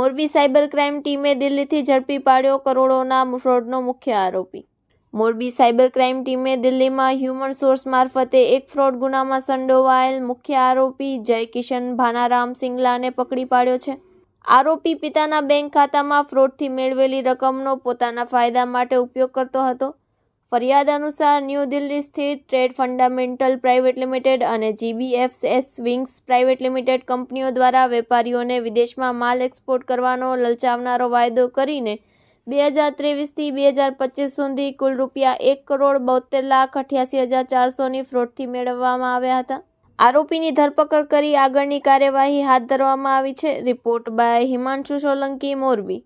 Morbi cyber crime ટીમે દિલ્હીથી ઝડપી પાડ્યો કરોડોના ફ્રોડનો મુખ્ય આરોપી. મોરબી સાયબર ક્રાઇમ ટીમે દિલ્હીમાં હ્યુમન સોર્સ મારફતે એક ફ્રોડ ગુનામાં સંડોવાયેલ મુખ્ય આરોપી જય કિશન ભાનારામ સિંગલાને પકડી પાડ્યો છે. આરોપી પિતાના બેંક ખાતામાં ફ્રોડથી મેળવેલી રકમનો પોતાના ફાયદા માટે ઉપયોગ કરતો હતો. ફરિયાદ અનુસાર ન્યૂ દિલ્હી સ્થિત ટ્રેડ ફંડામેન્ટલ પ્રાઇવેટ લિમિટેડ અને જીબીએફએસ વિંગ્સ પ્રાઇવેટ લિમિટેડ કંપનીઓ દ્વારા વેપારીઓને વિદેશમાં માલ એક્સપોર્ટ કરવાનો લલચાવનારો વાયદો કરીને બે હજાર ત્રેવીસથી બે હજાર પચીસ સુધી કુલ રૂપિયા એક કરોડ બોતેર લાખ અઠ્યાસી હજાર ચારસોની ફ્રોડથી મેળવવામાં આવ્યા હતા. આરોપીની ધરપકડ કરી આગળની કાર્યવાહી હાથ ધરવામાં આવી છે. Report by Himanshu Solanki, Morbi.